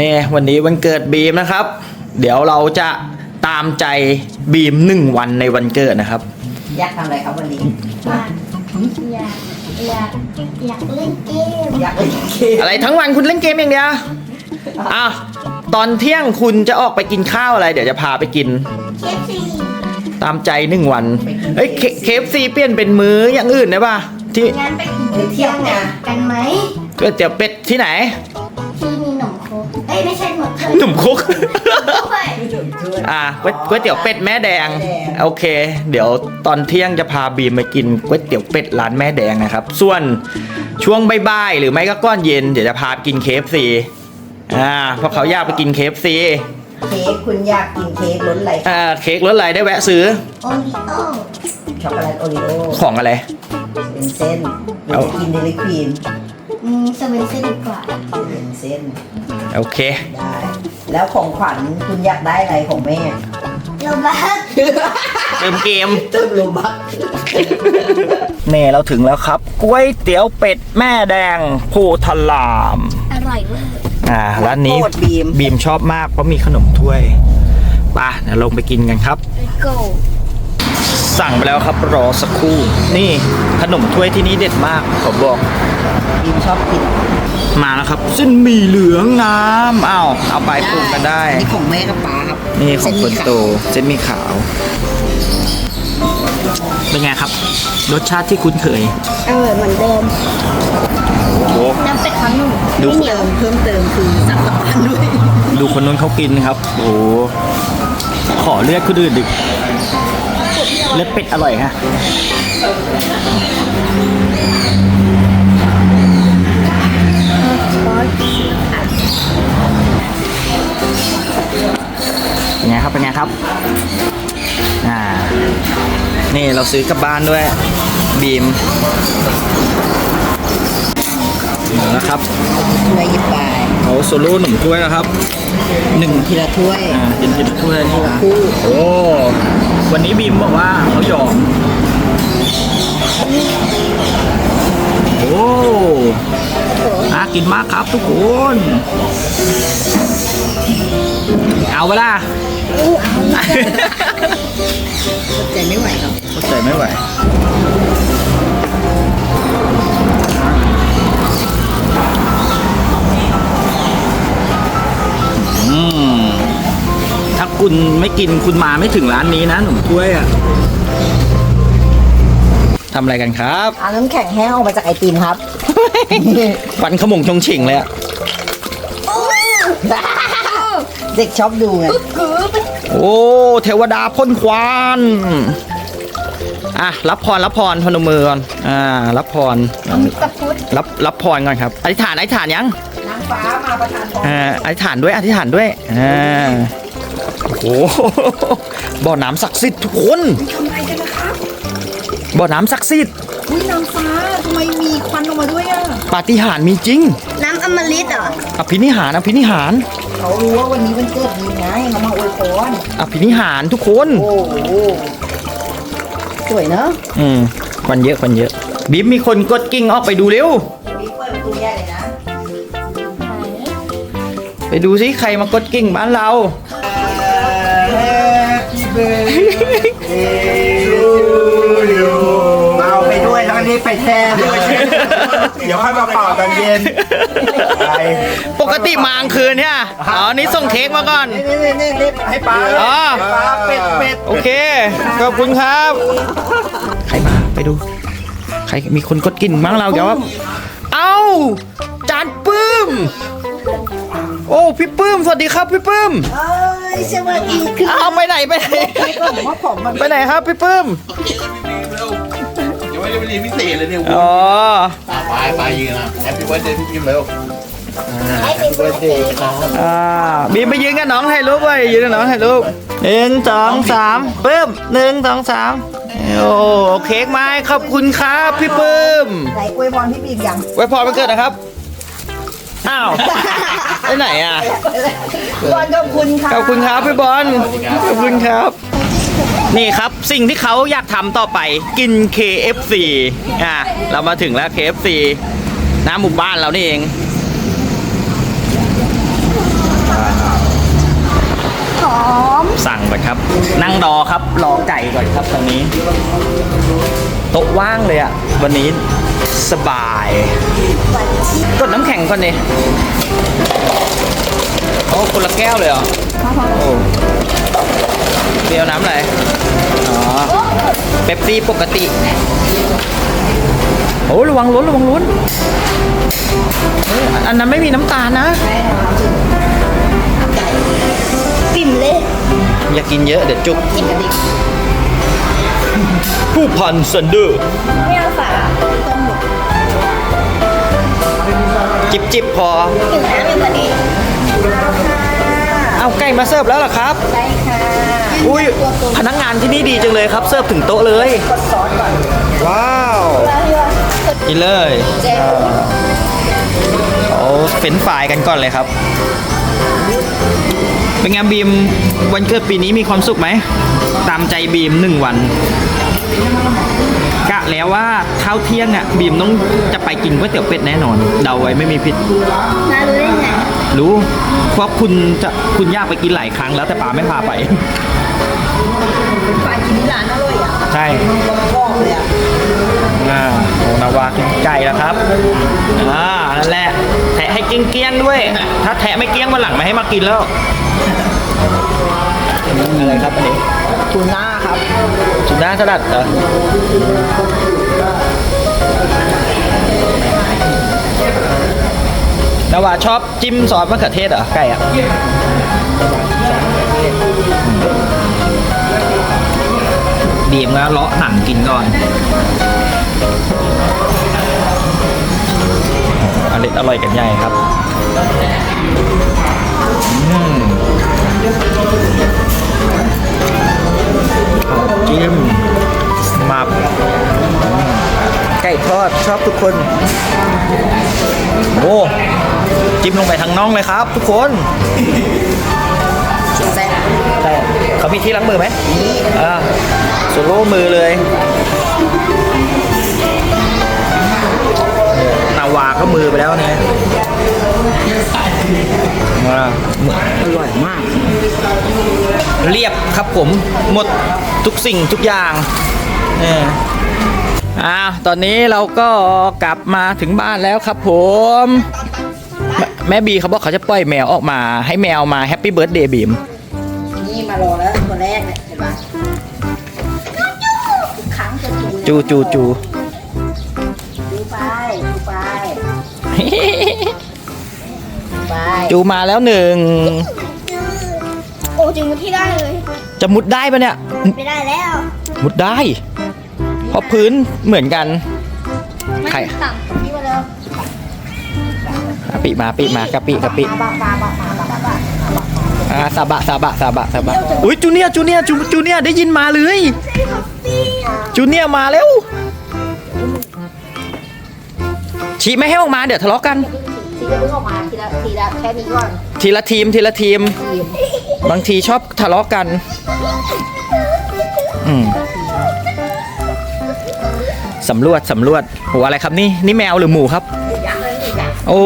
นี่วันนี้วันเกิดบีมนะครับ เดี๋ยวเราจะตามใจบีมหนึ่งวันในวันเกิดนะครับ อยากทำอะไรครับวันนี้ว่าอยากอยากอยากเล่นเกมอยากเล่นเกมอะไรทั้งวันคุณเล่นเกมอย่างเดียวอะตอนเที่ยงคุณจะออกไปกินข้าวอะไร เดี๋ยวจะพาไปกินเคฟซีตามใจหนึ่งวันเฮ้ยเคฟซีเปลี่ยนเป็นมื้ออย่างอื่นได้ป่ะที่งั้นไปกินไปเที่ยวไงกันไหมก๋วยเตี๋ยวเป็ดที่ไหนที่มีหนมโคก เอ้ยไม่ใช่หมดเลยหนุ่มคุก ด้วยช่วยอะก๋วยก๋วยเตี๋ยวเป็ดแม่แดง โอเค เดี๋ยวตอนเที่ยงจะพาบีมไปกินก๋วยเตี๋ยวเป็ดร้านแม่แดงนะครับ ส่วนช่วงบ่ายๆหรือไม่ก็ก้อนเย็นเดี๋ยวจะพาไปกินเคฟซีอ่าเพราะเขาอยากไปกินเคฟซีเค้กคุณอยากกินเค้กรสอะไรอ่าเค้กรสอะไรได้แวะซื้อโอริโอช็อกโกแลตโอริโอของอะไรเป็นเส้นหรือเอาจะกินเดลิควีน อืมสวินซี่ดีกว่า เป็นเส้นโอเค ได้ แล้วของขวัญคุณอยากได้อะไรของแม่โรบัสเติมเกม เติมโลบัคเน่เราถึงแล้วครับก๋วยเตี๋ยวเป็ดแม่แดงโพธาราม อร่อยมากอ่าร้านนี้โคตรบีม บีมชอบมากเพราะมีขนมถ้วยไปะเดี๋ยวลงไปกินกันครับ โก สั่งไปแล้วครับรอสักครู่ นี่ขนมถ้วยที่นี่เด็ดมากผมบอกบีมชอบกินมาแล้วครับเส้นหมี่เหลืองน้ำอ้าวเอาไปปรุงกันได้อันี่ของแม่กับป้าครับนี่ของคนโตเส้นหมี่ขาวเส้นหมีขาว เป็นไงครับ รสชาติที่คุ้นเคยอร่อยเหมือนเดิมโอ้โหน้ำเป็ดขนุ่มดูไม่เหนียวเพิ่มเติมคือสับปะรดด้วยดูคนนู้นเขากินครับ โอ้โหขอเลือดคนอื่นดึก เลือดเป็ดอร่อยฮะเป็นไงครับ เป็นไงครับ อ่า นี่เราซื้อกลับบ้านด้วย บีมนะครับถ้วยหยิบไปเขาโซโล่หนุ่มถ้วยนะครับหนึ่งทีละถ้วยอ่ากินกินถ้วยนี่คู่โอ้ วันนี้บีมบอกว่าเขายอมโอ้น่ากินมากครับทุกคน เอาเวลาใจไม่ไหวครับเข้าใจไม่ไหว คุณไม่กินคุณมาไม่ถึงร้านนี้นะหนุ่มถ้วยอะทำอะไรกันครับเอาน้ำแข็งแห้งออกมาจากไอติมครับ ควันขมงชงฉิงเลยอะเด็กชอบดูไงโอ้เทวดาพ่นควันอะรับพรรับพรพนมมือก่อนอ่า รับพรตะพุดรับรับพรก่อนครับอธิษฐานอธิษฐานยังนางฟ้ามาประทานพรอ่าอธิษฐานด้วยอธิษฐานด้วยอ่า โอ้โหบ่อน้ำศักดิ์สิทธิ์ทุกคนทำอะไรกันนะครับบ่อน้ำศักดิ์สิทธิ์อุ้ยนางฟ้าทำไมมีควันออกมาด้วยอะปาฏิหาริย์มีจริงน้ำอมฤตเหรออภินิหารอภินิหารเขารู้ว่าวันนี้วันเกิดดีไงเขามาอวยพรอภินิหารทุกคนโอ้โหสวยเนอะอืมควันเยอะควันเยอะบิ๊มมีคนกดกิ่งออกไปดูเร็วมีเปิดประตูใหญ่เลยนะไปดูสิใครมากดกิ่งบ้านเรา เอาไปด้วยแล้ววันนี้ไปแทนเดี๋ยวค่อยมาเป่าตอนเย็นไปปกติมางคืนเนี่ยอ๋อนี่ส่งเค้กมาก่อน นี่นี่นี่นี่ให้ป้าอ๋อ ให้ป้าเป็ดเป็ดโอเค ขอบคุณครับ ใครมาไปดู ใครมีคนกดกิ่งบ้างเราเดี๋ยวครับเอ้าจานปื้ม โอ้พี่ปื้มสวัสดีครับพี่ปื้มเอ้ยสวัสดีคือเอาไปไหนไปไหนก็ผมว่าผมมันไปไหนครับพี่ปื้มยังไม่ได้ไปเรียนพิเศษเลยเนี่ยอ๋อไปไปยืนนะแฮปปี้วันเดย์พี่พิมพ์เร็วให้เป็นเบอร์เดย์อ่าบีมไปยืนกับน้องถ่ายรูปไว้ยืนกับน้องถ่ายรูปหนึ่งสองสามปื้มหนึ่งสองสามโอ้เค้กไม้ขอบคุณครับพี่ปื้มไหนอวยพรพี่บีมยังไว้พอไปเกิดนะครับ อ้าวไปไหนอะ บอลขอบคุณค่ะขอบคุณครับพี่บอล ขอบคุณครับ นี่ครับสิ่งที่เขาอยากทำต่อไปกิน KFC อะเรามาถึงแล้ว KFC หน้าหมู่บ้านเรานี่เอง หอมสั่งไปครับ นั่งรอครับ รอไก่ก่อนครับตอนนี้ โต๊ะว่างเลยอะวันนี้ สบาย กดน้ำแข็งก่อนดิโอ้คนละแก้วเลยเหรอโอ้เบียวน้ำอะไรอ๋อเป๊ปซี่ปกติ โอ้ระวังล้นระวังล้นเฮ้ยอันนั้นไม่มีน้ำตาลนะปิ่มเลย อย่ากินเยอะเดี๋ยวจุกกินกระดิกผู้พันซันเดอร์ไม่เอาฝาต้มหมด จิบจิบพอถึงน้ำอยู่พอดีเอาไก่มาเสิร์ฟแล้วเหรอครับใช่ค่ะอุ้ยพนักงานที่นี่ดีจังเลยครับเสิร์ฟถึงโต๊ะเลยกดซอสก่อนว้าวแล้วที่ว่าสุดกินเลยเจ๊เอาเฟรนช์ฟรายกันก่อนเลยครับเป็นไงบีมวันเกิดปีนี้มีความสุขไหม ตามใจบีมหนึ่งวัน กะแล้วว่าเท้าเที่ยงอะบีมต้องจะไปกินก๋วยเตี๋ยวเป็ดแน่นอน เดาไว้ไม่มีผิด น้ารู้ได้ไงรู้เพราะคุณจะคุณอยากไปกินหลายครั้งแล้วแต่ป๋าไม่พาไปไปกินที่ร้านอร่อยอะใช่กรอบเลยอะอ่าโอ้นาวากินไก่แล้วครับอ่านั่นแหละแทะให้เกลี้ยงๆด้วย ถ้าแทะไม่เกลี้ยงวันหลังไม่ให้มากินแล้ว อะไรครับอันนี้ ทูน่า ครับจุน่าสลัดเหรอนาวาชอบจิ้มซอสมะเขือเทศเหรอไก่อะบีมแล้วเลาะหนังกินก่อนอร่อยอร่อยกันใหญ่ครับ ดชอบทุกคน โอ้จิ้มลงไปทางน่องเลยครับ ทุกคนชิ้นแซ่บใช่เขามีที่ล้างมือไหมอ่าโซโล่มือเลยนาวาก็มือไปแล้วเนี่ยอ่ามืออร่อยมาก เรียบครับผมหมดทุกสิ่งทุกอย่างเออ อ่าตอนนี้เราก็กลับมาถึงบ้านแล้วครับผม แม่แม่บีเขาบอกเขาจะปล่อยแมวออกมาให้แมวมาแฮปปี้เบิร์ดเดย์บีมนี่มารอแล้วตัวแรกเนี่ยเห็นปะทุกครั้งจะจูจูจูจู จูไปจูไปไปจูมาแล้วหนึ่งโอ้จริงที่ได้เลย จะมุดได้ปะเนี่ย ไม่ได้แล้ว มุดได้ เพราะพื้นเหมือนกันมันใครต่ำกว่านี้มาแล้วกะปิมาปิมากะปิกะปิบาบาบาบาบาบาบาอ่าซาบะซาบะซาบะซาบะอุ้ยจูเนียร์จูเนียร์จูจูเนียร์ได้ยินมาเลยจูเนียร์มาแล้วชี้ไม่ให้ออกมาเดี๋ยวทะเลาะกันทีละเพิ่งออกมาทีละทีละแค่นี้ก่อนทีละทีมทีละทีมทีมบางทีชอบทะเลาะกัน อืม สำรวจสำรวจโหอะไรครับนี่นี่แมวหรือหมูครับยักษ์เลยนี่ยักษ์โอ้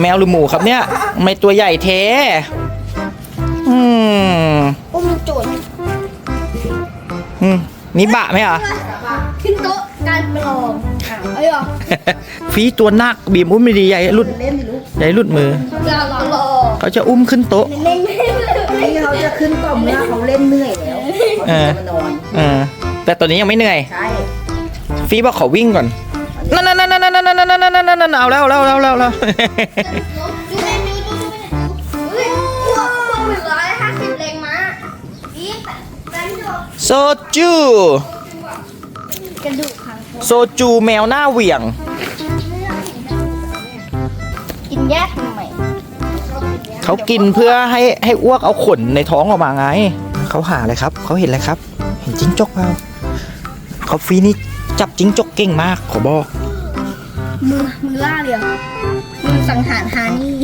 แมวหรือหมูครับเนี่ยไม่ตัวใหญ่เทอืมอุ้มจุดอืมนี่บะไหมอะขึ้นโต๊ะการประลองเอ้ยเหรอฟีตัวนักบีมอุ้มไม่ดีใหญ่หลุดเล่นดิลูกใหญ่หลุดมือเราลองรอเขาจะอุ้มขึ้นโต๊ะเล่นไม่ได้นี่เขาจะขึ้นต่อเมื่อเขาเล่นเหนื่อยแล้วเขาจะมานอนเออแต่ตอนนี้ยังไม่เหนื่อยใช่ ฟีบอกขอวิ่งก่อนนั่นนั่นนั่นนั่นนั่นนั่นนั่นนั่นนั่นนั่นเอาแล้วเอาแล้วเอาแล้วเอาแล้วดูเล่นดูดูดูเฮ้ยพวกพวกหนึ่งร้อยห้าสิบแรงม้าอีกแรงโดโซจูกระดูกขังโซจูแมวหน้าเหวี่ยง กินแยกทำไมเขากินเพื่อให้ให้อ้วกเอาขนในท้องออกมาไง เขาหาอะไรครับ เขาเห็นอะไรครับ เห็นจิ้งจกเปล่าเขาฟีนี่ จับจิ้งจกเก่งมาก ขอบอก มือมือล่าเลยเหรอมือสังหารฮานี่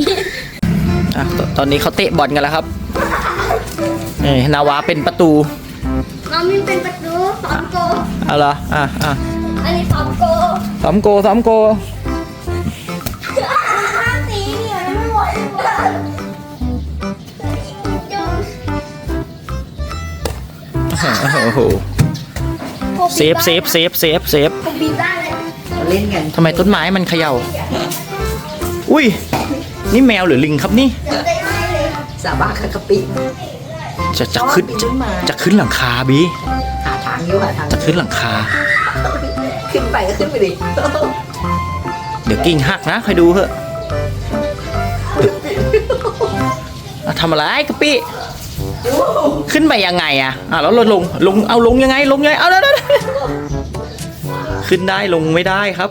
อะตตอนนี้เขาเตะบอลกันแล้วครับนี่นาวาเป็นประตู น้องมินเป็นประตูสองโก เอาเหรออะอะอันนี้สองโกสามโกสามโก ห้าสีเนี่ยไม่ไหวเลยโอ้โห เซฟเซฟเซฟเซฟเซฟผมบินได้เลยมาเล่นกันทำไมต้นไม้มันเขย่า อุ้ย นี่แมวหรือลิงครับนี่จำได้ไหมเลยสาบาคากะปิจะจะขึ้นจะจะขึ้นหลังคาบีหาทางอยู่หาทางจะขึ้นหลังคา ขึ้นไปก็ขึ้นไปดิเดี๋ยวกิ่งหักนะคอยดูเถอะอะทำอะไรกะปิ ขึ้นไปยังไงอะอะแล้วเราลงลงเอาลงยังไงลงยังไงเอาแล้วขึ้นได้ลงไม่ได้ครับ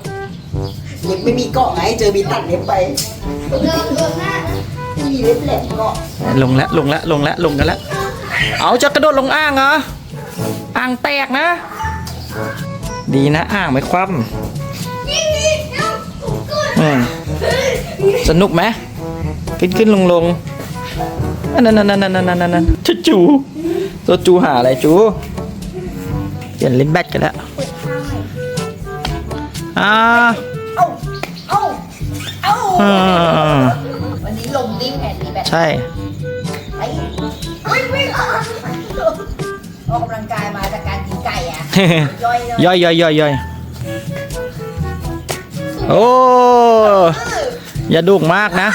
เล็บไม่มีเกาะไงเจอมีตัดเล็บไปเดินเดินหน้าไม่มีเล็บแหลมเกาะลงแล้วลงแล้วลงแล้วลงกันแล้วเอาจะกระโดดลงอ่างเหรออ่างแตกนะ ดีนะอ่างไม่คว่นี่นี่เอ้าผมเกิดำอืมสนุกไหมขึ้นขึ้นลงลง อันนั่นนั่นนั่นนั่นนั่นจูจูตัวจูหาอะไรจูเปลี่ยนเล่นแบตกันแล้วอ่าเอ้าเอ้าเอ้าวันนี้ลงดิ้งแผ่นนี้แบบใช่ไปวิ่งวิ่งออกกำลังกายมาจากการกินไก่อะย่อยย่อยย่อยย่อยย่อยโอ้อย่าดุกมากนะ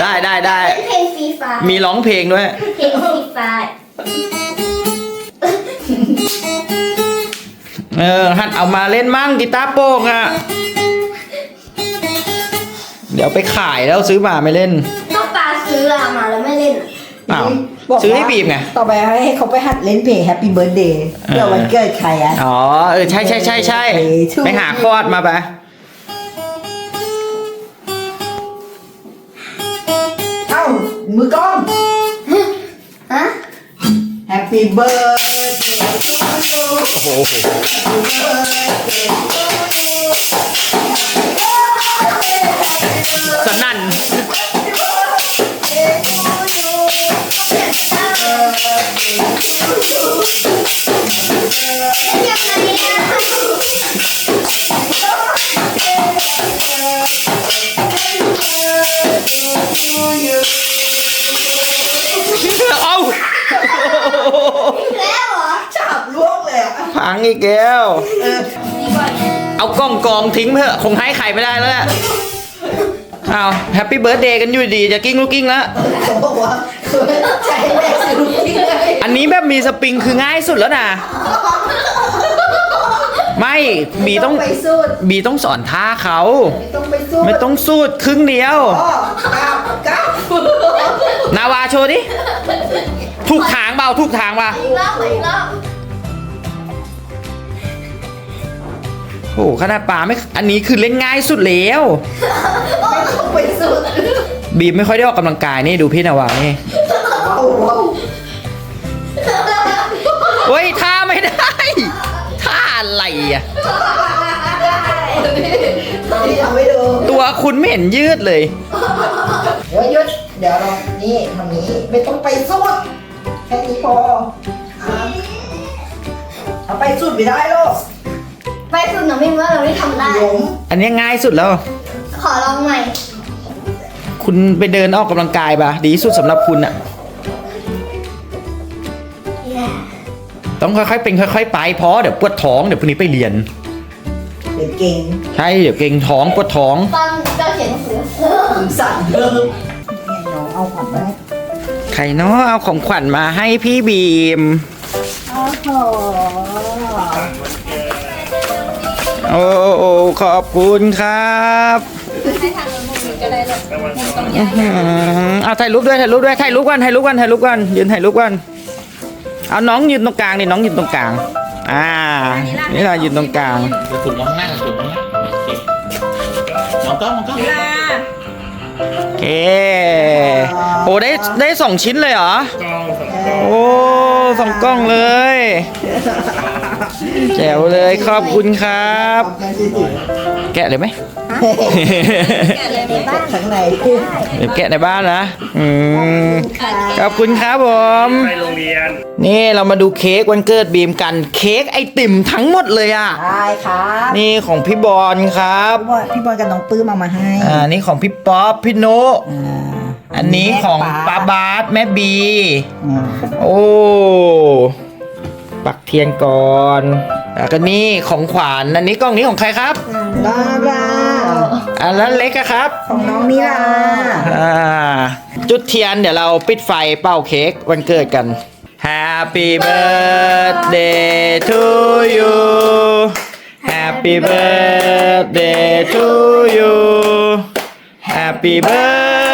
ได้ได้ได้ เพลงฟรีไฟมีร้องเพลงด้วย เพลงฟรีไฟเออหัดเอามาเล่นมั่งกีตาร์โปร่งอะ เดี๋ยวไปขายแล้วซื้อมาไม่เล่น ก็ปาซื้อมาแล้วไม่เล่นอ้าวบอกซื้อให้บีมไง ต่อไปให้เขาไปหัดเล่นเพลง Happy Birthday เพื่อวันเกิดใครอะอ๋อเออใช่ใช่ใช่ใช่ถูกไปหาคอร์ดมาไปเอ้า มือกล้อง ฮะ Happy Birthday to you โอ้โอีกแล้วเออดีกว่าเอากล้องกองทิ้งเถอะคงให้ไข่ไม่ได้แล้วแหละอ้าวแฮปปี้เบิร์ดเดย์กันอยู่ดีจะกิ้งลูกกิ้งแล้วเขาบอกว่าใจแม่สนุกจริงเลยอันนี้แบบมีสปริงคือง่ายสุดแล้วนะ ไม่บีต้องไปสู้บีต้องสอนท่าเขา ไม่ต้องไปสู้ไม่ต้องสูดครึ่งเดียวอ๋อก้าวก้าวนาวาโชว์ดิถูกทางเปล่าถูกทางป่ะ อีกรอบอีกรอบ โอ้โหขนาดป่าไม่ อันนี้คือเล่นง่ายสุดแล้วไม่ต้องไปสู้บีมไม่ค่อยได้ออกกำลังกายนี่ดูพี่นาวานี่เอาเอาเฮ้ยท่าไม่ได้ท่าอะไรอะยังไม่ดูตัวคุณไม่เห็นยืดเลยเดี๋ยวหยุด เดี๋ยวเรา นี่ทำนี้ไม่ต้องไปสู้แค่นี้พออะเอาไปสุดไม่ได้หรอก ไปสุดหนูไม่รู้ว่าเราไม่ทำได้ล้มอันนี้ง่ายสุดแล้ว ขอลองใหม่ คุณไปเดินออกกำลังกายปะดีที่สุดสำหรับคุณอะต้องค่อยๆ เป็นค่อย ๆ ไปเพราะเดี๋ยวปวดท้องเดี๋ยวพรุ่งนี้ไปเรียน เดี๋ยวเก่งใช่เดี๋ยวเก่งท้องปวดท้อง ตอนเราเขียนหนังสือถึงสั่นเริ่มไงน้องเอาขวัญไปใครเนาะเอาของขวัญมาให้พี่บีม โอ้โห โอ้โอ้ขอบคุณครับให้ทางมุมนี้ก็ได้เลยมุมตรงอื้อหือเอาถ่ายรูปด้วยถ่ายรูปด้วยถ่ายรูปกันถ่ายรูปกันถ่ายรูปกันยืนถ่ายรูปกันเอาน้องยืนตรงกลางดิน้องยืนตรงกลาง อ่านี่เรายืนตรงกลางเดี๋ยวถุงมองหน้าถุงมองหน้าโอเคมองกล้องมองกล้องโอเคโอ้ได้ได้สองชิ้นเลยเหรอโอ้ สองกล้องเลยแจ๋วเลยขอบคุณครับขอบคุณที่แกะเลยไหมแกะเลยในบ้านข้างในเดี๋ยวแกะในบ้านนะอืมขอบคุณครับผมไปโรงเรียน นี่เรามาดูเค้กวันเกิดบีมกัน เค้กไอติมทั้งหมดเลยอะได้ครับนี่ของพี่บอลครับพี่บอลพี่บอลกับน้องปื้มเอามาให้อ่านี่ของพี่ป๊อปพี่โน อ่าอันนี้ของป้าบาสแม่บีอืมโอ้ปักเทียนก่อนแล้วก็นี่ของขวัญอันนี้กล่องนี้ของใครครับดาราอันนั้นเล็กอะครับ ของน้องมิลาอ่าจุดเทียนเดี๋ยวเราปิดไฟเป่าเค้กวันเกิดกัน Happy birthday to you Happy birthday to you Happy birthday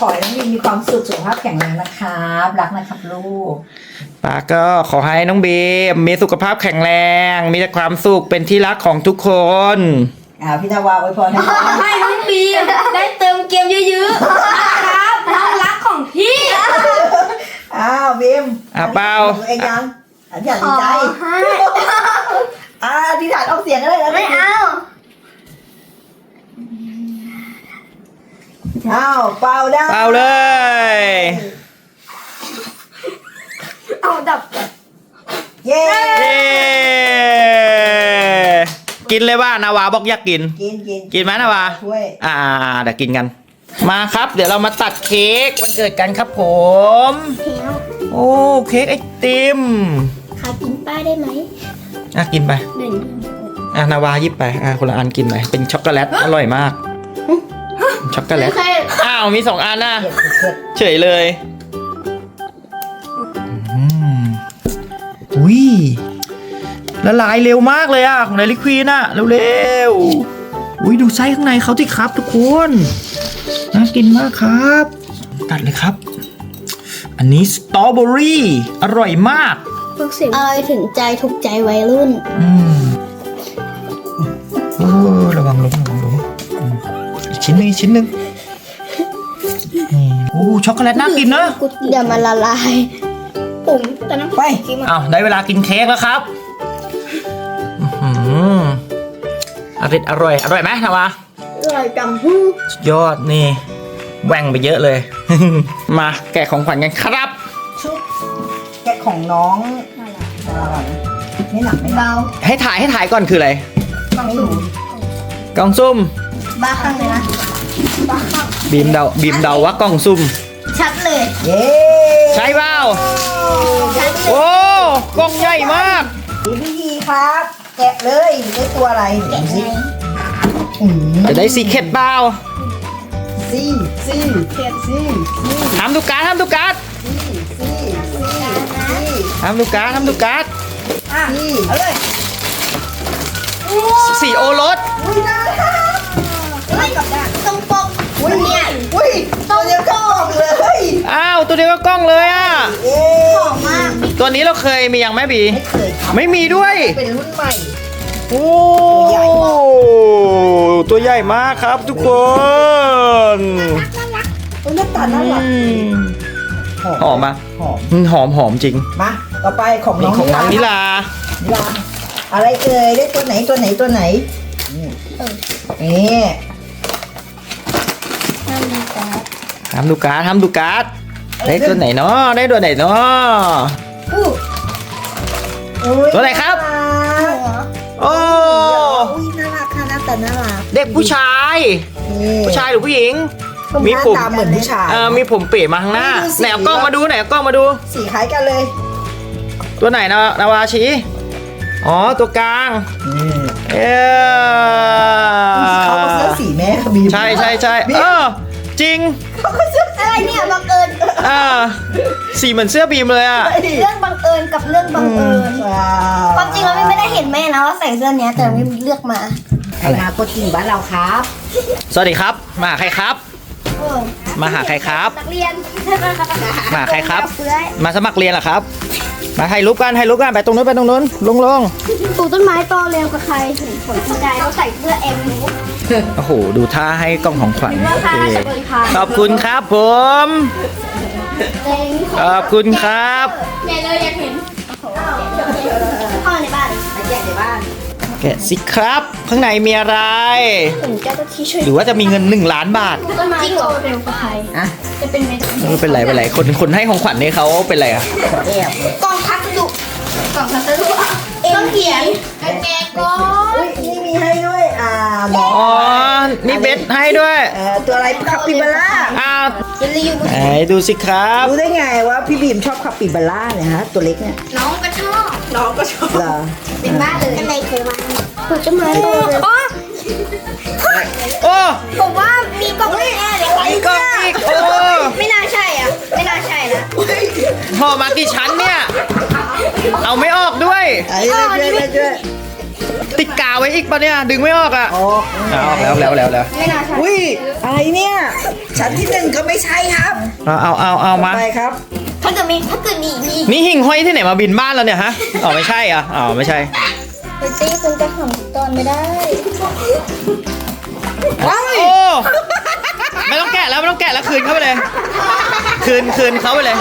ขอให้น้องบีมมีความสุขสุขภาพแข็งแรงนะครับรักนะครับลูกป้าก็ขอให้น้องบีมมีสุขภาพแข็งแรง มีแต่ความสุขเป็นที่รักของทุกคน อ่าพี่นาวาอวยพรให้ขอให้น้องบีมได้เติมเกมเยอะๆนะครับน้องรักของพี่อ้าวบีมอะเปล่า ตัวเองยังอธิษฐานขในอใจให้อ่าอธิษฐานออกเสียงก็ได้นะไม่เอา อ้าวเป่าได้เปล่าเลย เอาดับเย้เย้กินเลยว่านาวาบอกอยากกิน กินกินกินไหมนาวาช่วยอ่าเดี๋ยวกินกัน มาครับ เดี๋ยวเรามาตัดเค้กวันเกิดกันครับผมโอ้เค้กไอติมขายกินป้าได้ไหมอะกินไป หนึ่งอะนาวาหยิบไปอะคนละอันกินไปเป็นช็อกโกแลตอร่อยมาก ช็อกโกแลตใครอ้าว มีสองอันนะเผ็ดเผ็ดเฉยเลยอืมอุ้ยละลายเร็วมากเลยอะ ของไดลิควีนอะ เร็วๆอุ้ยดูไส้ข้างในเขาสิครับทุกคน น่ากินมากครับ ตัดเลยครับ อันนี้สตรอเบอรี่อร่อยมากพวกเสียงอะไรถึงใจถูกใจวัยรุ่น อืมโอ้ ชิ้นหนึงอีกชิ้นหนึงนี่โอ้ช็อกโกแลตน่ากินนะเดี๋ยวมันละลาย ผมแต่น้ำไปอ้าวได้เวลากินเค้กแล้วครับอื้อหืออร่อยอร่อยอร่อยไหมนาวา อร่อยจังฮู้สุดยอดนี่แหว่งไปเยอะเลย มาแกะของขวัญกันครับ ชุบแกะของน้องอ่าไม่หนักไม่หนักเบาให้ถ่ายให้ถ่ายก่อนคืออะไรไม่รู้กล่องซุ่ม บ้าข้างเลยนะบ้าข้างบีมเดาบีมเดาว่ากล่องซุ่มชัดเลยเย้ใช่เปล่าชัดเลยโอ้กล่องใหญ่มากดีพีทีครับ แกะเลยได้ตัวอะไรดูสิอืมจะได้ซีเคร็ตเปล่าซี่ซี่ซี่ซี่ห้ามดูการ์ดห้ามดูการ์ดซี่ซี่ซี่ห้ามดูการ์ดห้ามดูการ์ดซี่เอาเลยสีโอรสอุ้ยน่ารักเฮ้ยกับด้าน ตรงปก อุ้ย เนี่ย อุ้ยตัวเดียวกับกล่องเลย อ้าว ตัวเดียวก็กล้องเลยอะเย้หอมมากตัวนี้เราเคยมียังแม่บี ไม่เคยครับไม่มีด้วย เป็นรุ่นใหม่ โอ้ตัวใหญ่มากตัวใหญ่มากครับทุกคนอุ้ยหน้าตาน่ารักอืมหอมอะหอมอืมหอมหอมจริงมาต่อไปของนี่น้องของน้องนิลานิลาอะไรเอ่ยได้ตัวไหนตัวไหนตัวไหนนี่นี่ห้ามดีจ้าห้ามดูการ์ดห้ามดูการ์ด ได้ตัวไหนเนาะได้ตัวไหนเนาะอู้อุ๊ยตัวไหนครับน่ารักโอ้อุ้ยน่ารักค่ะหน้าตาน่ารักเด็กผู้ชายนี่ผู้ชายหรือผู้หญิง มีหน้าปุ่มตาเหมือนผู้ชายเออมีผมเป๋มาข้างหน้าดูสิไหนเอากล้องมาดูไหนเอากล้องมาดู สีคล้ายกันเลย ตัวไหนนะนาวาชีอ๋อตัวกลางเออเขาก็เสื้อสีแม่บีมใช่ใช่ใช่เออจริงเขาก็เสื้ออะไรเนี่ยบังเอิญ อ่าสีเหมือนเสื้อบีมเลยอะ เรื่องบังเอิญกับเรื่องบังเอิญว้าวความจริงเราไม่ได้เห็นแม่นะว่าใส่เสื้อเนี้ยแต่ไม่เลือกมาใครมากดกิ่งบ้านเราครับสวัสดีครับ มาใครครับมาหาใครครับ นักเรียนมาหาใครครับ เฟื้อยมาสมัครเรียนเหรอครับ มาให้รูปกันให้รูปกันไปตรงนู้นไปตรงนู้นลงลงปลูกต้นไม้โตเร็วกว่าใครเห็นผลกระจายเราใส่เสื้อเอ็มโอ้โห ดูท่าให้กล้องของขวัญราคาโอน่าเคจะเกินพันขอบคุณครับผมเต็ง ขอบคุณครับแกเลยอยากเห็นเข้าในบ้านไปแจกในบ้าน แกะสิครับ ข้างในมีอะไรผมจะจะที่ช่วยหรือว่าจะมีเงิน1ล้านบาทต้นไม้โตเร็วกว่าใครอะจะเป็นไปได้ไม่เป็นไรเป็นไรคนคนให้ของขวัญนี่เขาเป็นไรอะแอบกล่องพัสดุกล่องพัสดุต้องเขียนกางเกงก้ออุ้ยนี่ มีให้ด้วยอ่าหมออ๋อ นี่เบสให้ด้วยเอ่อตัวอะไรคาปิบาร่าอ้าวจะรีวิวไหนดูสิครับ รู้ได้ไงว่าพี่บีมชอบคาปิบาร่าเนี่ยฮะตัวเล็กเนี่ยน้องก็ชอบน้องก็ชอบเหรอเป็นบ้าเลยอะไรเคยมาปลูกต้นไม้โตเร็วโอ้ผมว่ามีกล่องแน่เลยอีกกล่องอีกโอ้ไม่น่าใช่อะไม่น่าใช่นะห่อมากี่ชั้นเนี่ย เอาไม่ออกด้วย ไอ้เล่นด้วยเล่นด้วย ติดกาวไว้อีกปะเนี่ย ดึงไม่ออกอะออกเอาออกแล้วแล้วแล้วแล้วไม่น่าใช่อุ้ยอะไรเนี่ย ชั้นที่หนึ่งก็ไม่ใช่ครับเอาเอาเอาเอามา ไปครับ ถ้าเกิดมีถ้าเกิดมีมีนี่หิ่งห้อยที่ไหนมาบินบ้านแล้วเนี่ยฮะ อ๋อไม่ใช่อะ อ๋อไม่ใช่ไปตีคุณจะทำตอนไม่ได้โอ้ไม่ต้องแกะแล้วไม่ต้องแกะแล้วคืนเข้าไปเลย คืนคืนเขาไปเลย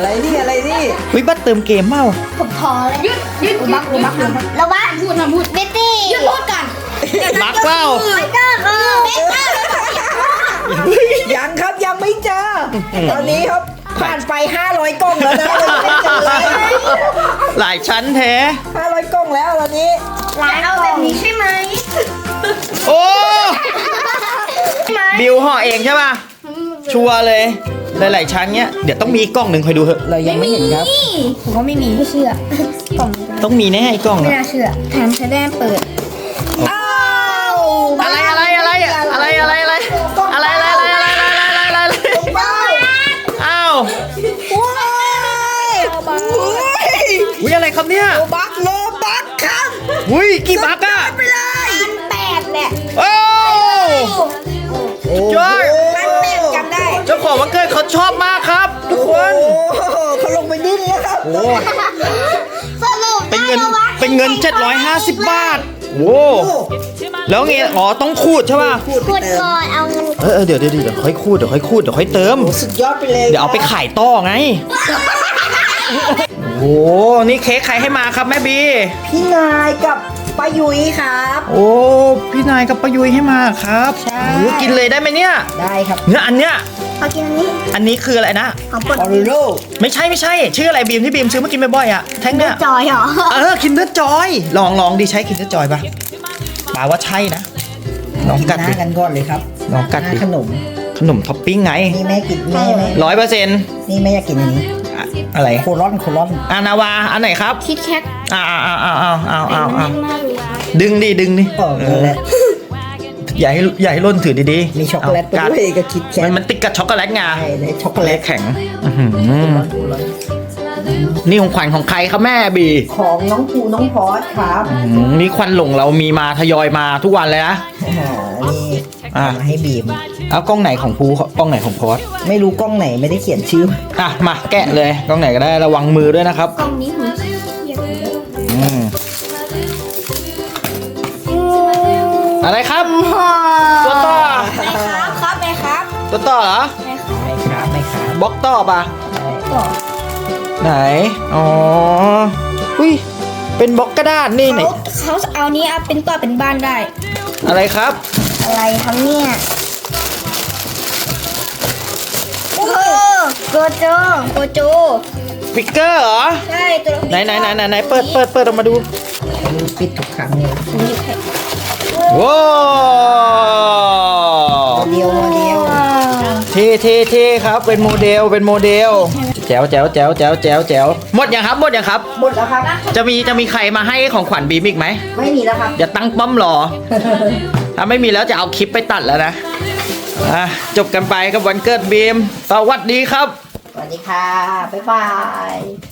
อะไรนี่อะไรนี่วิบัตเติมเกมเมาผมพอเลยยุดยุดบักบักระวังพูดมาพูดเบตตี้หยุดพูดก่อนบักเปล่าเบตเตอร์เออเบตเตอร์ยังครับยังไม่เจอ ตอนนี้ครับผ่านไป 500กล้องแล้วนะยังไม่เจอเลยหลายชั้นแท้ 500กล้องแล้วตอนนี้ร้านเอาแบบนี้ใช่ไหมโอ้บิวห่อเองใช่ป่ะชัวร์เลย หลายๆชั้นเนี้ยเดี๋ยวต้องมีอีกกล้องหนึ่งคอยดูเถอะเรายังไม่เห็นครับ ผมว่าไม่มีไม่เชื่อกล่องต้องมีแน่ไอ้กล้องไม่อะน่าเชื่อแถมใช้แดนเปิดอ้าวอะไรอะไรอะไรอะไรอะไรอะไรอะไรอะไรอะไรอะไรอะไรอะไรอะไรว้าวอ้าวว้าวอุ้ยอุ้ยอะไรครับเนี่ยโลบักโลบักครับอุ้ยกี่บักอะไปเลยพันแปดแหละโอ้จ้อยพันแปดจำได้เจ้าของวันเกิด เขาชอบมากครับ ทุกคน โอ้โหเขาลงไปดิ้นแล้วครับ โอ้สรุปเป็นเงินเป็นเงิน 750 บาทโอ้แล้วไงอ๋อต้องขูดใช่ป่ะพูดพูไปดเติมก่อนเอาเงินเออเออเดี๋ยวเดี๋ยวเดี๋ยวค่อยขูดเดี๋ยวค่อยขูดเดี๋ยวค่อยเติมสุดยอดไปเลยเดี๋ยวเอาไปขายต่อไง โอ้นี่เค้กใครให้มาครับแม่บี พี่นายกับป้ายุ้ยครับ โอ้ พี่นายกับประยุยให้มาครับใช่ โอ้กินเลยได้ไหมเนี่ย ได้ครับ เนี่ยอันเนี้ย เอากินอันนี้อันนี้คืออะไรนะ ของปดออริโรไม่ใช่ไม่ใช่ ชื่ออะไรบีมที่บีมซื้อมากินบ่อยๆอะแท่งเนี้ยจอยเหรอเออคินเดอร์จอยลองลองดิใช้คินเดอร์จอยปะปาว่าใช่นะลองกัดหดิน้ากันก่อนเลยครับลองกัดดิหน้าขนม ขนมท็อปปิ้งไงนี่แม่กินแม่แม่ร้อยเปอร์เซ็นต์นี่แม่อยากกินอันนี้ อะไรโคลอนโคลอนอานาวาอันไหนครับคิดแคทอ่าอ่าอ่าอ่าอ่าอ่าอ่าแน่นมากเลยดึงดิดึงดิอ๋อนั่นแหละ อย่าให้อย่าให้ล่นถือดีๆมีช็อกโกแลตไปเาด้วยก็คิดแค่มันมันติดกับช็อกโกแลตไงใช่เลยช็อกโกแลเละตแข็งอื้อหือนี่ของขวัญของใครครับแม่บีของน้องภูน้องพอสครับอืมนี่ควันหลงเรามีมาทยอยมาทุกวันเลยนะอ่านี่อะเอามาให้บีม เอากล้องไหนของภูกล้องไหนของพอสไม่รู้กล้องไหนไม่ได้เขียนชื่อ อะมาแกะเลยกล้องไหนก็ได้ระวังมือด้วยนะครับ กล่องนี้ผมเขียนอืม อะไรครับ ตัวต่อครับครับไหมครับตัวต่อเหรอไม่ครับไม่ครับบล็อกต่อปะไหน อ๋อ อุ้ย เป็นบล็อกกระดาษนี่ไหนเขาเขาเอานี้เอาเป็นตัวเป็นบ้านได้ อะไรครับ อะไรครับเนี่ยโอ้โกโจโกโจสปิกเกอร์เหรอ ใช่ ตัวไหนไหนไหนไหนไหนเปิดเปิดเปิดออกมาดู ปิดทุกครั้งเลย ว้าวเดียวโมเดลเท่เท่เท่ครับเป็นโมเดลเป็นโมเดลแจ๋วแจ๋วแจ๋วแจ๋วแจ๋วแจ๋วหมดยังครับหมดยังครับ หมดแล้วครับ จะมีจะมีใครมาให้ของขวัญบีมอีกไหมไม่มีแล้วครับอย่าตั้งป้อมรอ ถ้าไม่มีแล้วจะเอาคลิปไปตัดแล้วนะอะจบกันไปกับวันเกิดบีมสวัสดีครับ สวัสดีค่ะบ๊ายบาย